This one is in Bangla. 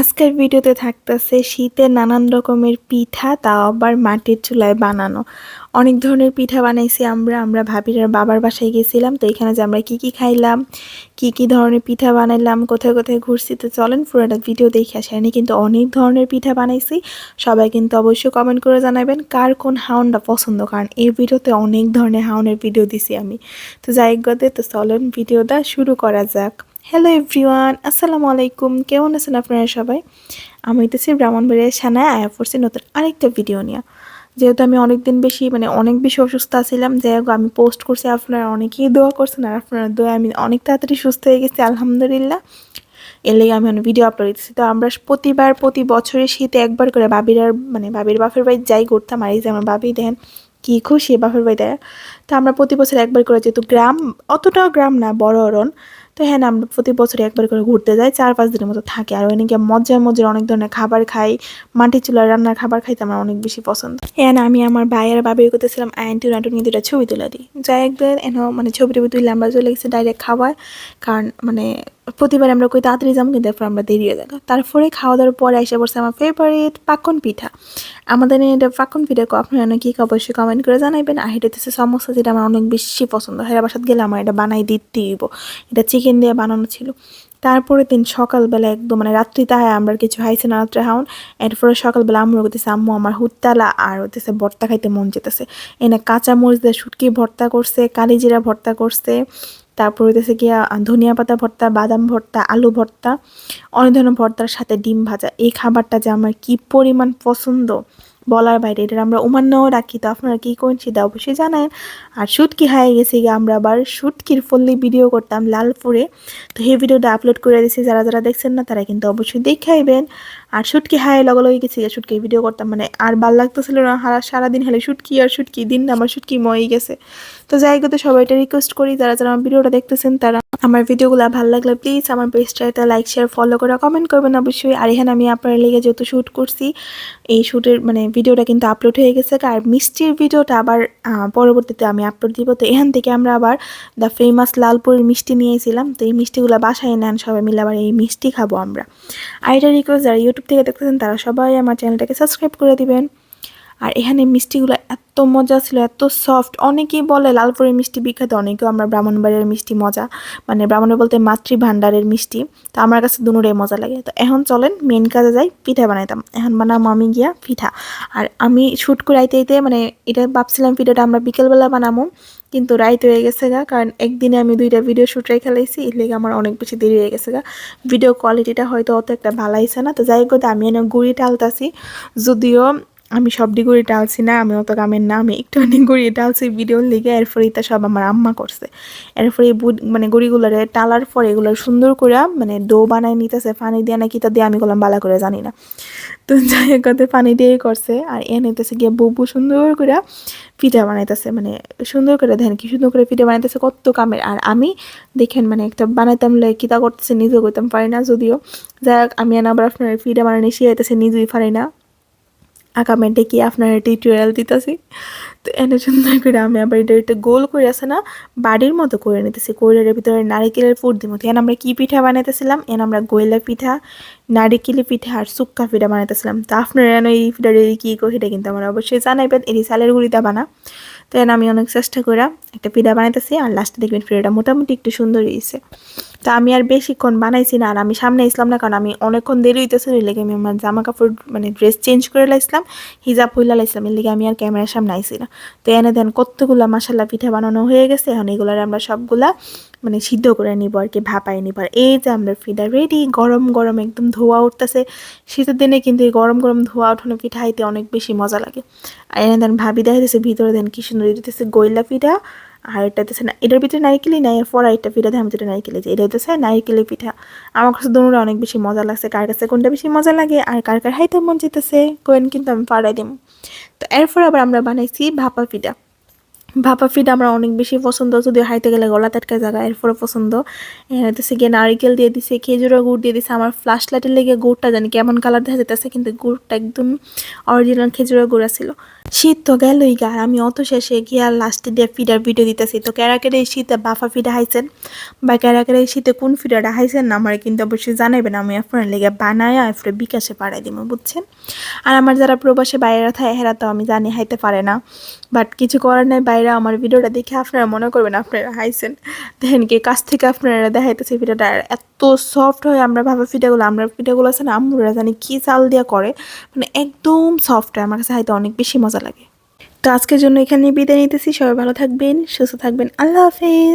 আজকের ভিডিওতে থাকতেছে শীতের নানান রকমের পিঠা, তাও আবার মাটির চুলায় বানানো। অনেক ধরনের পিঠা বানাইছি আমরা আমরা ভাবির আর বাবার বাসায় গেছিলাম, তো এখানে যে আমরা কি কি খাইলাম, কি কি ধরনের পিঠা বানাইলাম, কোথায় কোথায় ঘুরছি, তো চলেন পুরোটা ভিডিও দেখে আসি। আমি কিন্তু অনেক ধরনের পিঠা বানাইছি, সবাই কিন্তু অবশ্যই কমেন্ট করে জানাবেন কার কোন হাউনটা পছন্দ, কারণ এই ভিডিওতে অনেক ধরনের হাউনের ভিডিও দিছি আমি। তো যাই গদে, তো চলেন ভিডিওটা শুরু করা যাক। হ্যালো এভরিওয়ান আসসালামু আলাইকুম। কেমন আছেন আপনারা সবাই? আমি হইতেছি ব্রাহ্মণবাড়িয়া সানায় আয়া পড়ছি নতুন আরেকটা ভিডিও নিয়ে। যেহেতু আমি অনেক দিন বেশি মানে অনেক বেশি অসুস্থ আছিলাম হোক আমি পোস্ট করছি, আপনারা অনেকেই দোয়া করছেন, আর আপনারা দোয়া আমি অনেক তাড়াতাড়ি সুস্থ হয়ে গেছি, আলহামদুলিল্লাহ। এর লেগে আমি অনেক ভিডিও আপলোড দিচ্ছি তো আমরা প্রতিবার, প্রতি বছরের শীতে একবার করে বাবির আর মানে বাবির বাপের বাড়ি যাই করতাম আর এই যে আমার বাবি দেন কি খুশি বাপের বাড়ি দেয় তো আমরা প্রতি বছর একবার করে, যেহেতু গ্রাম অতটাও গ্রাম না, বড় অরণ তো হ্যাঁ আমরা প্রতি বছর একবার করে ঘুরতে যাই, চার পাঁচ দিনের মতো থাকে। আর ওখানে গিয়ে মজার মজার অনেক ধরনের খাবার খাই মাটির চুলার রান্নার খাবার খাইতে আমার অনেক বেশি পছন্দ। হ্যাঁ আমি আমার ভাইয়ের বাবির করতেছিলাম আয়ন্টি নাটু নিয়ে দুটা ছবি তুলে দিই। যাই একদম এন মানে ছবি টবি তুললে আমরা চলে গেছি ডাইরেক্ট খাওয়ায় কারণ মানে প্রতিবার আমরা কই, তাড়াতাড়ি যাব কিন্তু এরপর আমরা দেরি হয়ে যাব। তারপরে খাওয়া দাওয়ার পরে এসে পড়ছে আমার ফেভারিট পাকন পিঠা। আমাদের এটা পাকন পিঠা আপনারা কি অবশ্যই কমেন্ট করে জানাইবেন। আর এটা হচ্ছে সমস্যা যেটা আমার অনেক বেশি পছন্দ হয়। বাসাত গেলে আমার এটা বানাই দিতে দিব এটা চিকেন দিয়ে বানানো ছিল। তারপরে দিন সকালবেলা একদম মানে রাত্রি তাহায় আমরা কিছু হাইছে না, রাত্রে হাউন এরপরে সকালবেলা আম্মু করতেছে আম্মু, আমার হুত্তালা আর হতেছে ভর্তা খাইতে মন যেতেছে। এনে কাঁচা মরিচ দিয়ে শুটকি ভর্তা করছে কালি জিরা ভর্তা করছে। তারপর হইতেছে গিয়া ধনিয়া পাতা ভর্তা, বাদাম ভর্তা, আলু ভর্তা, অনেক ধরনের ভর্তার সাথে ডিম ভাজা। এই খাবারটা যে আমার কি পরিমাণ পছন্দ বলার বাইরে, এটা আমরা উমান্নও রাখি। তো আপনারা কী করেন সেটা অবশ্যই জানেন। আর শুটকি হাই গেছে গিয়ে আমরা আবার শুটকির ফল্লি ভিডিও করতাম লালপুরে। তো সেই ভিডিওটা আপলোড করে দিয়েছি, যারা যারা দেখছেন না, তারা কিন্তু অবশ্যই দেখাইবেন আর শুটকি হাই লগে লগে গেছি শুটকি ভিডিও করতাম। মানে আর ভালো লাগতেছিল না হারা সারাদিন হলে শুটকি আর শুটকি, দিন আমার শুটকি ময়ে গেছে। তো যাই সবাই সবাইটা রিকোয়েস্ট করি, যারা যারা আমার ভিডিওটা দেখতেছেন, তারা আমার ভিডিওগুলো ভালো লাগলে প্লিজ আমার পেজটা লাইক শেয়ার ফলো করে কমেন্ট করবেন অবশ্যই। আর এখানে আমি আপনার লেগে যেহেতু শ্যুট করছি, এই শ্যুটের মানে ভিডিওটা কিন্তু আপলোড হয়ে গেছে। আর মিষ্টির ভিডিওটা আবার পরবর্তীতে আমি আপলোড দিব। তো এখান থেকে আমরা আবার দ্য ফেমাস লালপুরের মিষ্টি নিয়েছিলাম তো এই মিষ্টিগুলো বাসায় নেন, সবাই মিলে আবার এই মিষ্টি খাব আমরা। আর এটা রিকোয়েস্ট যারা ইউটিউব থেকে দেখতেছেন তারা সবাই আমার চ্যানেলটাকে সাবস্ক্রাইব করে দিবেন। আর এখানে মিষ্টিগুলো এত মজা ছিল, এত সফট অনেকেই বলে লালপুরের মিষ্টি বিখ্যাত, অনেকেও আমরা ব্রাহ্মণবাড়ির মিষ্টি মজা মানে ব্রাহ্মণের বলতে মাতৃ ভাণ্ডারের মিষ্টি। তো আমার কাছে দুনুরাই মজা লাগে। তো এখন চলেন মেন কাজে যাই, পিঠা বানাইতাম। এখন বানাম আমি গিয়া পিঠা। আর আমি শ্যুট করে আইতে আইতে মানে এটা ভাবছিলাম পিঠাটা আমরা বিকেলবেলা বানাবো কিন্তু রাইত হয়ে গেছে গা। কারণ একদিনে আমি দুইটা ভিডিও শ্যুট রেখে লাইছি, এর লেগে আমার অনেক বেশি দেরি হয়ে গেছে গা। ভিডিও কোয়ালিটিটা হয়তো অত একটা ভালো না। তো যাই হোক আমি এনে গুড়ি টালতাছি যদিও আমি সব ডিগুড়ি টালছি না, আমি অত গামের না, আমি একটু অনেক গড়িয়ে টালছি ভিডিও লিগে, এরপরে এটা সব আমার আম্মা করছে। এরপরে এই মানে গুড়িগুলোরে টালার পরে এগুলো সুন্দর করে মানে ডো বানায় নিতেছে, পানি দিয়ে না কিতা দিয়ে আমি গলাম বালা করে জানি না। তো যাই হোক পানি দিয়েই করছে, আর এ নিতেছে গিয়ে বুবু সুন্দর করে পিঠা বানাইতেছে মানে সুন্দর করে দেখেন কি সুন্দর করে পিঠা বানাইতেছে, কত কামের। আর আমি দেখেন মানে একটা বানাইতাম কিতা করতেছে, নিজেও করতাম পারি না, যদিও। যাই হোক, আমি আবার আপনার পিঠা বানানি শিখাইতেছে, নিজেই পারি না। আঁকামেন্টে কি আপনারা টিউটোরিয়াল দিতেছি? তো এনে সুন্দর করে আমি আবার এটা একটা গোল করে আছে না, বাড়ির মতো করে নিতেছি। কোয়েলের ভিতরে নারিকেলের ফুট দিব এন আমরা কি পিঠা বানাইতেছিলাম? এন আমরা গোয়েলা পিঠা, নারিকেলি পিঠা আর সুক্কা পিঠা বানাইতেছিলাম। তো আপনারা এন এই পিঠা কী কো সেটা কিন্তু আমার অবশ্যই জানাইবেন। এটি সালের গুড়িটা বানা। তো এন আমি অনেক চেষ্টা করে একটা পিঠা বানাইতেছি আর লাস্টে দেখবেন পিঠাটা মোটামুটি একটু সুন্দর হয়েছে তো আমি আর বেশিক্ষণ বানাইছি না, আর আমি সামনে আসলাম না, কারণ আমি অনেকক্ষণ দেরি হইতেছে, ওই লেগে আমি আমার জামা কাপড় মানে ড্রেস চেঞ্জ করে লাইছিলাম, হিজাব হইলা লাইছিলাম, এর লেগে আমি আর ক্যামেরার সামনে আইসি না। তো এনে দেন কতগুলা মশালা পিঠা বানানো হয়ে গেছে, এখন এগুলার আমরা সবগুলা মানে সিদ্ধ করে নিব আর কি ভাপাই নিব। আর এই যে আমরা পিঠা রেডি গরম গরম একদম ধোয়া উঠতেছে, শীতের দিনে কিন্তু এই গরম গরম ধোয়া উঠানো পিঠা খাইতে অনেক বেশি মজা লাগে। আর এনে দেন ভাবি দেখাইতেছে, ভিতরে দেন কি সুন্দর দিতেছে গইলা পিঠা আর এটা না। এটার ভিতরে নারিকেলই নাই এরপর আরেকটা পিঠা দেয় যেটা নারিকেলে যে এটা হচ্ছে নারিকেলের পিঠা। আমার কাছে দুটোটা অনেক বেশি মজা লাগছে। কার কাছে কোনটা বেশি মজা লাগে আর কার কার হাইতে মন যেতেছে কোয়েন কিন্তু আমি পাড়াই দিব তো এরপর আবার আমরা বানাইছি ভাপা পিঠা। ভাপা ফিড আমরা অনেক বেশি পছন্দ, যদিও হাইতে গেলে গলা টাটকা জায়গা এরপরে পছন্দ। হইতেছে গিয়ে নারিকেল দিয়ে দিছে, খেজুরের গুড় দিয়ে দিছে। আমার ফ্লাশ লাইটের লেগে গুড়টা জানি কেমন কালার দেখা যেতেছে কিন্তু গুড়টা একদম অরিজিনাল খেজুরের গুড় ছিল শীত তো গেলই গা, আমি অত শেষে গিয়ে আর লাস্টে দিয়ে ফিডার ভিডিও দিতেছি, তো ক্যারাকের এই শীতে বাফা ফিডা হাইছেন? বা ক্যারাকের এই শীতে কোন ফিডাটা হাইছেন না, আমার কিন্তু অবশ্যই জানাবেন আমি আপনার লেগে বানায় এরপরে বিকাশে পাড়াই দিব বুঝছেন? আর আমার যারা প্রবাসে বাইরে থাকে হেরা তো আমি জানি হাইতে পারে না বাট কিছু করার নাই বাইরে, আমার ভিডিওটা দেখে আপনারা মনে করবেন আপনারা হাইছেন। দেখেন কি কাছ থেকে আপনারা দেখাইতেছে ফিডাটা এত সফট হয় আমরা ভাবে ফিডাগুলো আমরা ফিডাগুলো আছে না, আম্মুরা জানি কি চাল দিয়া করে মানে একদম সফট হয়, আমার কাছে হাইতে অনেক বেশি মজা লাগে। তো আজকের জন্য এখানে বিদায় নিতেছি। সবাই ভালো থাকবেন সুস্থ থাকবেন। আল্লাহ হাফেজ।